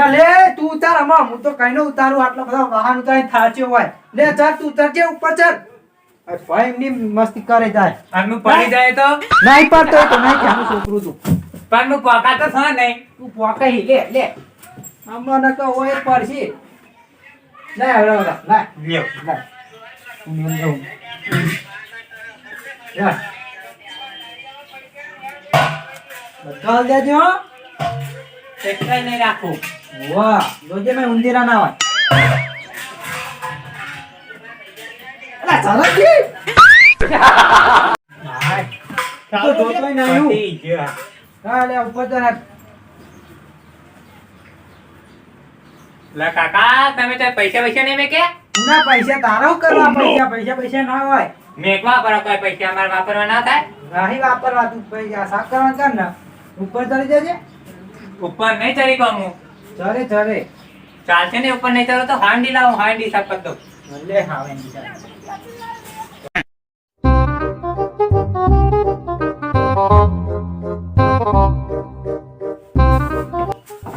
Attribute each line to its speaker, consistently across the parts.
Speaker 1: લે લે તું ઉતાર અમા હું તો કઈ ઉતારું આટલો બધો વાહન ઉતારી થાચ્યો હોય. લે ચાલ તું ઉતરજે ઉપર ચાલ. ભાઈ ની મસ્તી કરે જાય
Speaker 2: આનું પડી જાય તો?
Speaker 1: નહીં પડતો તો નહીં ત્યાંનું છોકરું તું.
Speaker 2: પણ હું પોકા તો થા નહીં.
Speaker 1: તું પોકાઈ લે લે. હમણાં નકો હોય જ પડશે. લે હવે હવે લે
Speaker 2: લ્યો
Speaker 1: લે. હું એમ દેજો
Speaker 2: એકટાઈ નહીં રાખું.
Speaker 1: વાહ જોજે મેં ઉંદીરા ના હોય. અલા ચાલકી તો જોતોય નહીં હું.
Speaker 2: પતી ગયો.
Speaker 1: હા લે ઉપર રાખ.
Speaker 2: લે કાકા તમે તો પૈસા પૈસા નહીં મેકે
Speaker 1: ના પૈસા તારા કરવા પૈસા પૈસા પૈસા ના હોય.
Speaker 2: મેકવા પર કોઈ પૈસા અમારે વાપરવા ના થાય?
Speaker 1: રાહી વાપરવા તું પૈસા સાફ કરવા કર ને. ઉપર ચડી જજે.
Speaker 2: ઉપર નહીં ચડી પામું હું
Speaker 1: ચરે ચરે
Speaker 2: ચાલશે ને ઉપર નહીં ચડો તો હાંડી લાવો હાંડી સાફ કરી દઉં
Speaker 1: લે હાવે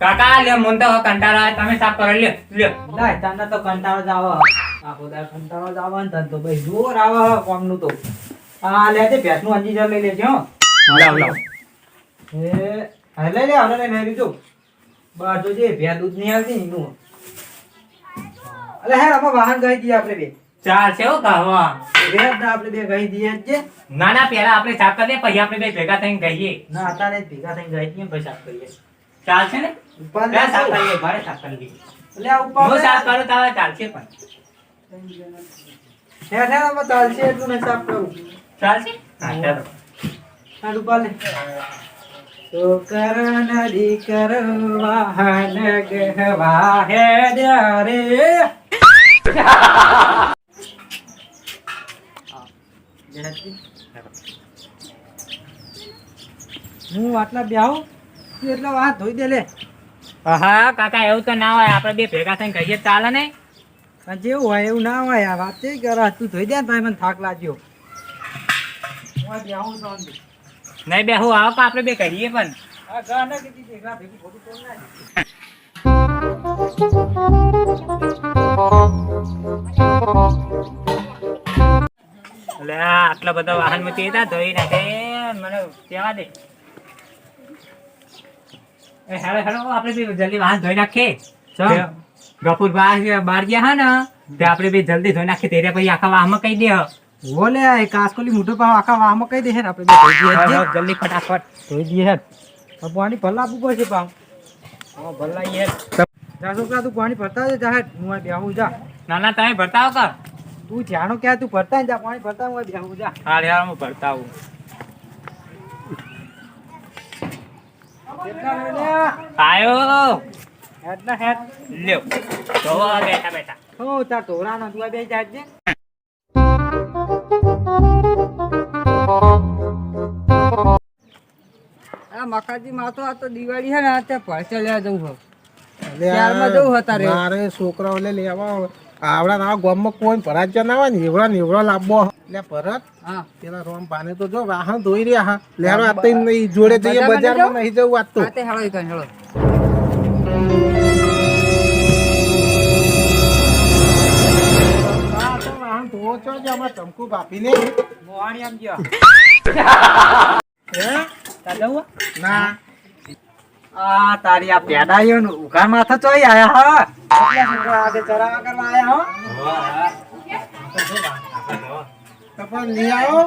Speaker 2: કાકા લ્યો મન તો કંટાળો આવે તમે સાફ કરો લ્યો લ્યો.
Speaker 1: લાય તને તો કંટાળો જ આવે આખો દાડો કંટાળો જ આવે ને તને તો ભાઈ જોર આવે કોમનું તો. આ લે તે ભેંસનું અંજી ચાલ લઈ છે હો.
Speaker 2: લાવ લાવ.
Speaker 1: એ હા લઈ લે હવે લઈ લે લીધું બસ જોજે ભેં દૂધ નહીં આવતી ને એનું અલે હેર આમાં વાહન ગઈ દઈએ આપણે બે.
Speaker 2: ચાલશે હો કાવા
Speaker 1: ભેંસ ના આપણે બે ગઈ દઈએ જ છે
Speaker 2: ના ના પહેલા આપણે સાફ કરીએ પછી આપણે બે ભેગા થઈને ગઈએ.
Speaker 1: ના અત્યારે ભેગા થઈને ગઈ દઈએ પછી સાફ કરીએ
Speaker 2: ચાલશે ને?
Speaker 1: ઉપર લે
Speaker 2: સાફ કરીએ ભારે સાફ કરી દઈએ
Speaker 1: એટલે ઉપર
Speaker 2: હું સાફ કરું તો હવે ચાલશે પણ.
Speaker 1: હેર હેર આમાં ચાલશે એટલું નહીં સાફ કરું.
Speaker 2: ચાલશે હા ચાલો.
Speaker 1: હા રૂપા લે તો કર વાહન ગહવા હે રે. હું આટલા બેહું તું એટલા વાત ધોઈ દે લે.
Speaker 2: હા કાકા એવું તો ના હોય. આપણે બે ભેગા થઈને કહીએ ચાલે નહીં.
Speaker 1: જેવું હોય એવું ના હોય. આ વાત કરે કર તું ધોઈ દે ને તો મને થાક લાગ્યો. હું આ બેહું તો.
Speaker 2: નહીં બે હું આવો તો આપણે બે કરીએ પણ. આટલા બધા વાહનમાં હતા ધોઈ નાખે. મને કહેવા દે. હેલો હેલો આપણે જલ્દી વાહન ધોઈ નાખીએ. ગફુર બહાર ગયા હા ને તે આપણે બી જલ્દી ધોઈ નાખીએ. તેરે પછી આખા વાહમાં કહી દે.
Speaker 1: ઓલે આ કાસકોલી મોટો પાવ આખા વાહમાં કહી દે હે આપણે છે.
Speaker 2: જલ્દી ફટાફટ
Speaker 1: ધોઈ દઈએ આ પાણી ભરલા આપવું પડશે પાવ.
Speaker 2: હા ભલા હે
Speaker 1: જા છોકરા તું પાણી ભરતા જ હે હું બેહું જા.
Speaker 2: ના ના તમે ભરતા આવો
Speaker 1: તું જાણો ક્યાં તું ભરતા જા પાણી ભરતા હું બેહું જા.
Speaker 2: હા યાર હું ભરતા આવું. આયો.
Speaker 1: હેડ ના હેડ.
Speaker 2: લ્યો. ધોવા બેઠા બેઠા.
Speaker 1: હો તાર તોરાનો તું બે જા જે આ મકાજી માં આ તો દિવાળી છે ને તે પરસે લેવા જવું ત્યારમાં જવું હતા રે.
Speaker 3: મારે છોકરાઓ લેવા આવડા ના ગામમાં કોઈ ભરાજ ના હોય ને એવડા ને એવડા લાવવો લે ભરત
Speaker 1: હા.
Speaker 3: પેલા રોમ પાને તો જો વાહન ધોઈ રહ્યા હા. લેવા આ નહીં જોડે જઈએ
Speaker 1: બજારમાં નહીં
Speaker 3: જવું આજ તો.
Speaker 1: હેળો હેળો.
Speaker 3: તો ધોવો છો જ આમાં ચમકુ ભાપીને
Speaker 1: મોહાણી આમ ગયો.
Speaker 3: હે?
Speaker 1: તા જવું
Speaker 3: ના.
Speaker 1: આ તારી આ પેડાયો નું ઉઘા માથા ચોઈ આયા હા. આજે ચરાવા કરવા આયા હો?
Speaker 3: તો પણ લઈ આવો.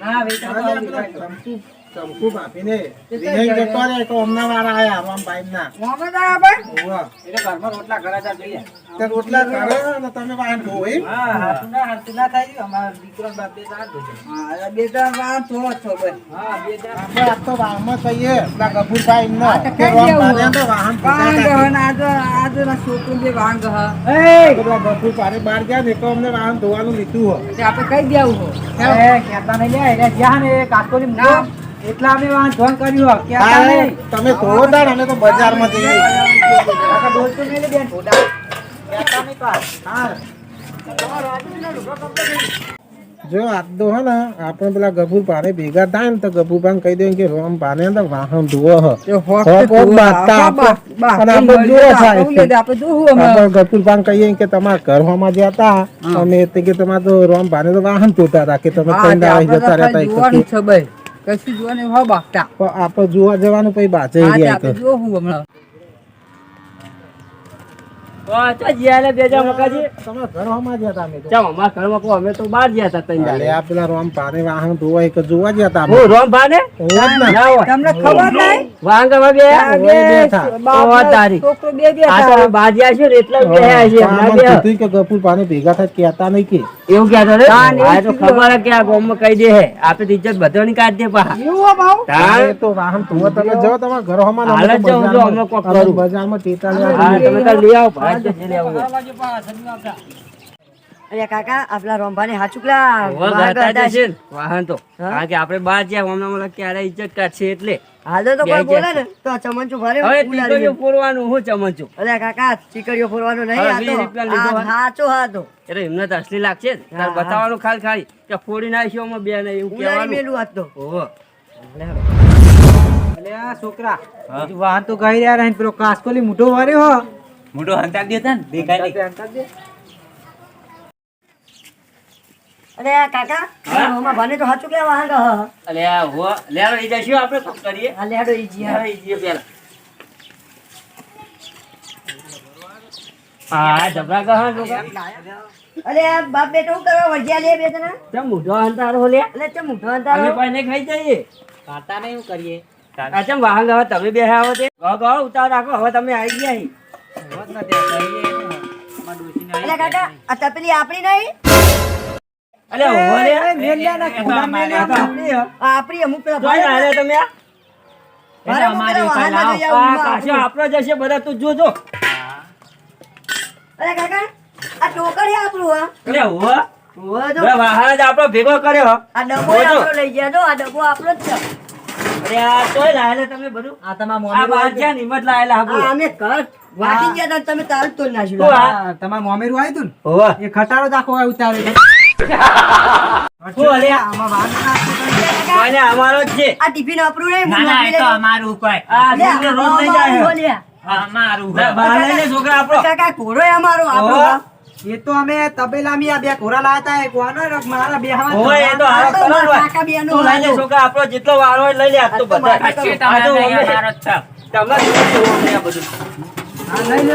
Speaker 1: ના વેચા તો
Speaker 3: અરે
Speaker 1: આવી
Speaker 3: આપણે ચમકુ ચમકુ ભાપીને વિનય જતો રે તો હમણાં વાળા આયા રોમ ના
Speaker 1: મોહમ્મદ આયા ભાઈ
Speaker 3: હોવા
Speaker 1: એટલે ઘરમાં રોટલા ઘરાતા જોઈએ
Speaker 3: તે રોટલા કરે ને તમે વાહન
Speaker 1: હા ના થાય અમારા દીકરો બાપ બે. હા બે છો ભાઈ હા બે
Speaker 3: આપણે આજ તો કહીએ કે
Speaker 1: હો.
Speaker 3: તો વાહન
Speaker 1: આજો આજો ના છોકરું બે વાંગ હ એ
Speaker 3: પેલા બહાર ગયા ને તો અમને વાહન ધોવાનું લીધું હોય
Speaker 1: તે આપણે કઈ દેવું હો કહેતા નહીં લે એટલે જ્યાં ને કાકોલી મૂકો એટલા અમે કર્યું
Speaker 3: તમે અમે તો બજારમાં જઈએ
Speaker 1: કાકા નહીં બેન થોડા.
Speaker 3: જો આ હે ને આપણે પેલા ગભુ પાને ભેગા થાય ને તો ગભુ પાન કહી દે કે રોમ પાને તો વાહન ધોવો હ. પાન કહીએ કે તમારા ઘર હોમાં જે હતા અમે તે કે તમારે તો રોમ પાને તો વાહન ધોતા હતા કે તમે ત્રણ દાડા જતા રહેતા
Speaker 4: કશું જોવાનું હો બાકતા.
Speaker 3: પણ આપણે જોવા જવાનું પછી બાજે
Speaker 4: હા, તે.
Speaker 3: રહ્યા
Speaker 4: આપણે
Speaker 3: કર.
Speaker 4: જોવું હમણાં.
Speaker 3: તમને ખબર હોમાં જ હતા અમે તો. અરે આ વાહન છે જ જ? ઓય બેઠા.
Speaker 4: બાપનો છોકરો બે.
Speaker 3: કે ગફુર પાણી ભેગા થાય કહેતા નહીં કે.
Speaker 5: એવું કહેતો રે આ તો ખબર કે આ ગોમ કહી દે હે. આપણે ઇજ્જત બધાની કાઢ દે પા
Speaker 4: એવું બાઉ?
Speaker 5: તાણ.
Speaker 3: તો વાહન તું તમે જાઓ તમાર ઘર હોમાં ને
Speaker 5: હાલ જો છું,
Speaker 3: બજારમાં-
Speaker 5: અમે કોક કરું.
Speaker 3: બજારમાં ટેટા
Speaker 5: લે
Speaker 3: લેવા
Speaker 5: તમે તો લઈ આવો ભાઈ. જે લઈ આવો.
Speaker 6: અરે કાકા આપલા રોંભાને હાચુકલા
Speaker 5: ને વાહન તો. કારણ કે આપણે બહાર જ્યાં હમણાં મને ક્યારે ઇજ્જત કાઢશે એટલે.
Speaker 6: હાલો તો કોઈ બોલે ને તો ચમનચું ભરે
Speaker 5: હવે
Speaker 6: ઉલાડી
Speaker 5: ટીકડીઓ પૂરવાનું હું ચમચું
Speaker 6: અરે કાકા ચીકડીઓ ફોરવાનો નહીં આ તો આ હાચો હાતો
Speaker 5: એટલે એમને તો અસલી લાગશે તાર. બતાવવાનું ખાલી ખાલી કે ફોડી નાખ્યો અમે બે ને એવું કહેવાનું.
Speaker 6: મેલું આજ તો.
Speaker 5: ઓહો.
Speaker 1: અલે. આ છોકરા વાહન તો ગઈ રહ્યા ને પેલો કાસકોલી મોટો વાર્યો
Speaker 2: મોટો હંતાક દેતા ને દેખાય નહીં.
Speaker 1: અંતર દે.
Speaker 6: અરે આ કાકા મામા ભાને તો હાચુકલા વાહન કહો
Speaker 5: અલે આ હો લેડો ઈ જશું આપણે શું કરીએ.
Speaker 6: હાલે લેડો ઈ જી
Speaker 5: હા, ઈ જઈએ પેલા હા જબરા કહા
Speaker 6: અરે બાપ બેટો શું કરવા વળગ્યા લે બે જણા?
Speaker 5: ચમ મોઢો અંતારો લે.
Speaker 6: એટલે તે મોટો અંતારો
Speaker 5: પણ નહીં ખાઈ જઈએ.
Speaker 1: ખાતા નહીં શું કરીએ?
Speaker 5: આ વાહન હવે તમે બેહ્યા આવો તે. ગો ગો ઉતાર રાખો હવે તમે આવી ગયા.
Speaker 1: હોત ને તે
Speaker 6: કાકા આ તપેલી આપણી નહીં?
Speaker 5: અલે ઓરે મેલ્યા
Speaker 1: ના મેલ લે ને, ખોલા મેલ લે.
Speaker 5: આ તો આપણી
Speaker 6: આપણી અમુક પેલા ભાઈ
Speaker 5: આલે તમે
Speaker 6: આપણો
Speaker 5: જશે બધા તું જોજો
Speaker 6: અરે કાકા આ ટોકરી આપણું હા?
Speaker 5: અરે હોવો. આપણો ભેગો કર્યો હો.
Speaker 6: આ ડબ્બો આપણો લઈ ગયા આ ડબ્બો આપણો જ છે.
Speaker 5: અરે આ તોય લાયેલા તમે બધું.
Speaker 1: આ તમારા
Speaker 5: લાયેલા
Speaker 6: આ અમે ઘર વાટી ગયા તા તમે તાર તો નાખ્યું.
Speaker 1: તમારા મોમેરું આવ્યું તું
Speaker 5: હોવો.
Speaker 1: ને એ ખટારો જ ઉતારે
Speaker 5: અમારો જ છે.
Speaker 6: આ ટિફિન આપણું નહીં
Speaker 2: ના ના એ તો અમારું કોઈ
Speaker 5: આ રોજ લઈ જાય
Speaker 6: અમારું
Speaker 5: છોકરા આપણો
Speaker 6: કાકા અમારો.
Speaker 1: એ તો અમે તબેલામાં આ બે ઘોરા લાયા એક વાનો મારા બે
Speaker 5: હોવે, એ તો હારો કરો ભાઈ.
Speaker 6: કાકા બેનો
Speaker 5: તું લઈ લે છોકરા આપણો જેટલો વાર હોય લઈ લે આ તો બધા.
Speaker 6: મારા
Speaker 2: તમારા અમારો જ છે.
Speaker 5: તમને શું અમને આ બધું?
Speaker 1: હા, લઈ લે.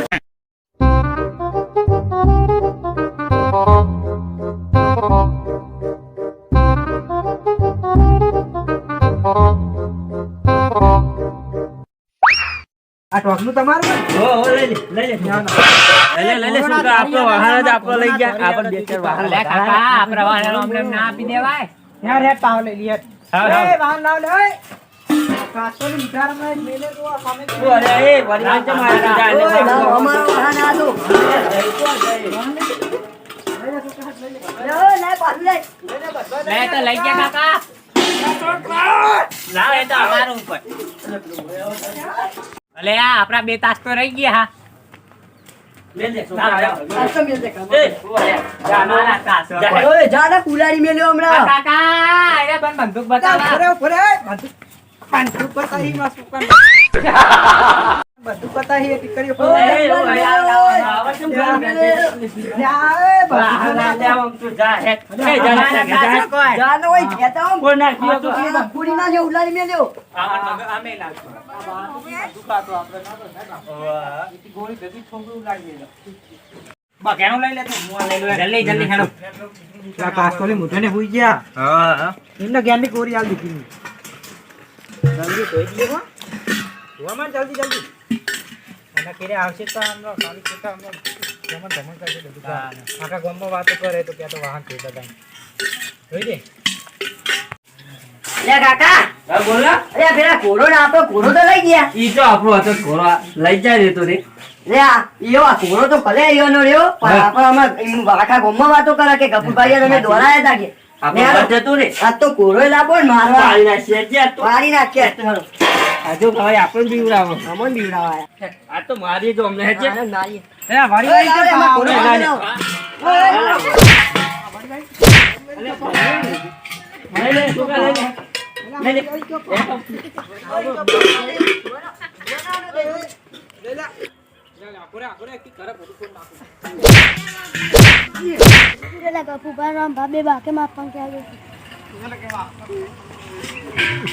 Speaker 1: આ ટોકનું તમારું ને?
Speaker 5: હો, હો, લઈ લે લઈ લે લઈ લે લઈ આપણો વાહન જ આપણો લઈ ગયા આપણે બે ચાર વાહન
Speaker 2: અલે કાકા આપણા વાળાનો અમને ના આપી દેવાય
Speaker 1: યાર, હેડ પાવ લઈ લે,
Speaker 2: હા, હા.
Speaker 1: એ, વાહન લાવ લે, ઓય. કાસકોલી મીઠા રમાય, મેલે તો સામે તો-
Speaker 5: અરે એ પરિવાર છે મારે ને.
Speaker 6: અમારો વાહન આ તો. લે,
Speaker 2: તો લઈ ગયા કાકા. લાવ એ તો અમારું ઉપર. અલે આ આપણા બે તાસ તો રહી ગયા
Speaker 5: ના, ના,
Speaker 6: ને
Speaker 2: બંદૂક બતાવા.
Speaker 1: બંદૂક બતાવી માં શું કામ? બંદૂક બતાવી, એ ટીકડીઓ પર-
Speaker 5: એ, એ, ઓ, અરે, આવ, આવ, આવ, આવ, કેમ ઘર બેઠે?
Speaker 1: જા, એ, બંદૂક
Speaker 5: વાહન આ લે, આમ તું જા, હેઠ. એ, જા, જા, જા, જા.
Speaker 6: જા ને ના
Speaker 1: હુઈ ગયા. એમને જ્ઞાનની કોરી આલી દીધી. જલ્દી જલ્દી જલ્દી. અને કેરે આવશે તો આમનો કાલી ખેતા આમનો જમણ જમણ કરશે બધું આખા ગામમાં વાતો કરે તો ક્યાં તો વાહન થઈ બધા જોઈ દે
Speaker 6: લે, કાકા.
Speaker 5: હા, બોલ.
Speaker 6: અરે, પેલા ઘોડો ને આપણો ઘોડો તો લઈ ગયા.
Speaker 5: ઈ તો આપણો હતો ઘોડો. લઈ જાય રહેતો રે.
Speaker 6: લે આ ઈયો આ ઘોડો તો ભલે ઈયોનો રહ્યો પણ આપણે આમાં આખા ગામમાં વાતો કરે કે ગફુરભાઈએ તમે દોરાયા તા કે?
Speaker 5: આપણો
Speaker 6: લે,
Speaker 5: જતું રે.
Speaker 6: આ તો ઘોડો લાવો ને મારવા. મારી નાખ્યા છે હાલો.
Speaker 5: હજુ ભાઈ આપણે બીવડાવો.
Speaker 6: અમોને બીવડાવા
Speaker 5: આ તો મારી જો અમને
Speaker 6: છે.
Speaker 1: એ વારી
Speaker 6: ઓય, તો એમાં ઘોડો
Speaker 5: ઓય,
Speaker 6: લાવો. ઓય,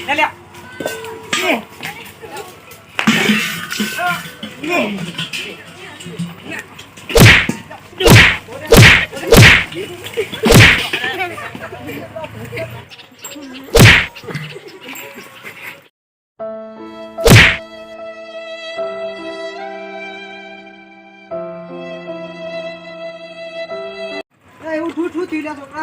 Speaker 5: લે લે લઈ લે
Speaker 7: પેલા કપૂ રામ ભાભે બાકે માં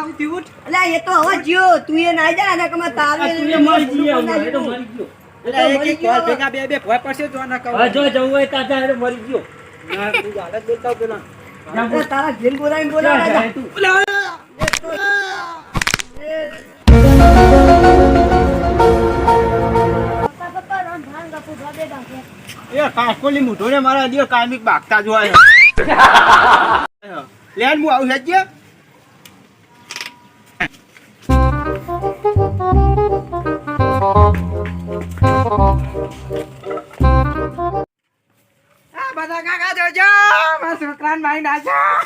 Speaker 7: પંખે આવે
Speaker 6: અલ્યા એ તો હવે જ્યો તું એ ના જા ને કમા તારે
Speaker 5: આ તું એ મરી ગયો
Speaker 1: એટલે એક એક કોલ ભેગા બે બે ભોય પડશે જો ના કહો.
Speaker 5: જો જવું હોય તો જા, એ મરી ગયો.
Speaker 1: ના, તું હાલત બોલતા પેલા.
Speaker 6: તારા ઘેર બોલાવીને
Speaker 5: બોલાય તું.
Speaker 8: એ કાકોલી મૂઠો ને મારા દિયો કાયમિક બાગતા જોવાય લેન હું આવું છે
Speaker 1: આ બધા કાકા જોજો મારા છોકરાને મારી નાખ્યો.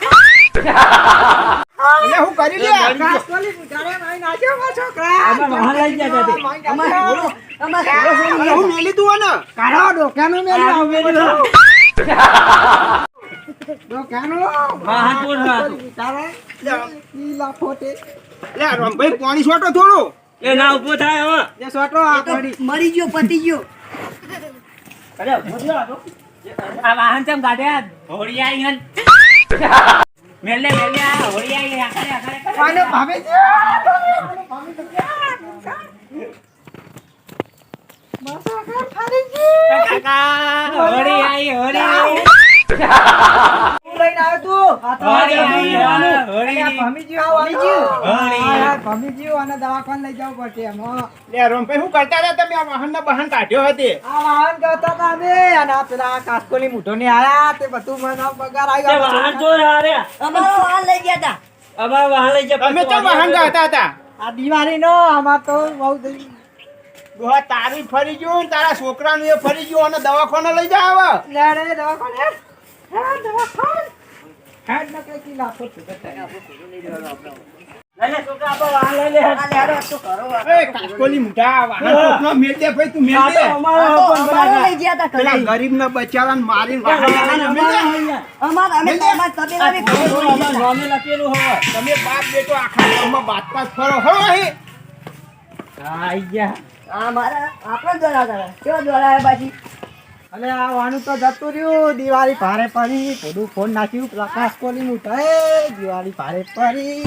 Speaker 8: એટલે હું કરી લે
Speaker 1: કાસકોલી બુધારે મારી નાખ્યો મારા છોકરા.
Speaker 5: આમાં વાહન લઈ ગયા તા તે.
Speaker 1: મારી
Speaker 6: અમાર
Speaker 1: નાખ્યો.
Speaker 6: બોલો અમાર બોલો
Speaker 8: હું મેલી તું ને
Speaker 1: કાઢો ડોક્યાનું મેલ્યું
Speaker 5: આ મેલ્યું.
Speaker 1: ડોક્યાનું?
Speaker 5: વાહન કોણ હતું?
Speaker 1: બુધારે ઈ લાફોટે.
Speaker 8: લે રમભાઈ પાણી છોટો થોડું.
Speaker 5: એ ના ઊભો થાય હવે.
Speaker 1: એ સોટો આ પડી.
Speaker 6: મરી ગયો પતી ગયો.
Speaker 5: અરે ઊભો થયો આ
Speaker 2: વાહન ચમ કાઢ્યા હોળી આવી હન. મેલે મેલે આ હોળી આવી આખરે આખરે. કરે.
Speaker 1: ભાવે છે?
Speaker 2: કાકા હોળી આવી હોળી આવી.
Speaker 1: લઈને આવ્યો તું. આ તો
Speaker 2: હોળી આવી
Speaker 1: આવી.
Speaker 2: હોળી.
Speaker 1: આવો, આને દવાખાને લઈ જવું પડશે એમાં.
Speaker 8: લે રમભાઈ શું કરતા હતા તમે આ વાહન બહાન કાઢ્યો હતી
Speaker 1: આ વાહન કરતા હતા અમે, અને આ પેલા કાસકોલી મૂઢોની આયા, તે બધું મને પગાર આવી
Speaker 5: તે
Speaker 1: ગયો.
Speaker 5: વાહન ચોર હારે.
Speaker 6: અમારો વાહન લઈ ગયા હતા
Speaker 5: અમારા વાહન લઈ ગયા
Speaker 8: તમે તો વાહન ગાતા હતા
Speaker 1: આ દિવાળીનો આમાં તો બહુ થઈ-
Speaker 8: તારી ફરી ગયું તારા છોકરાનું એ ફરી ગયું અને દવાખાને લઈ જાવ
Speaker 1: લે રે, દવાખાને. હા, દવાખાને. હેડ ને
Speaker 8: ગરીબ ને. તમે બાપ બેટો આખા ગામમાં બાત ફરો હો
Speaker 1: અને આ વાનું તો જતું રહ્યું. દિવાળી ભારે પડી. થોડું ફોન નાખ્યું. પ્રકાશ કોલી નું દિવાળી ભારે પડી.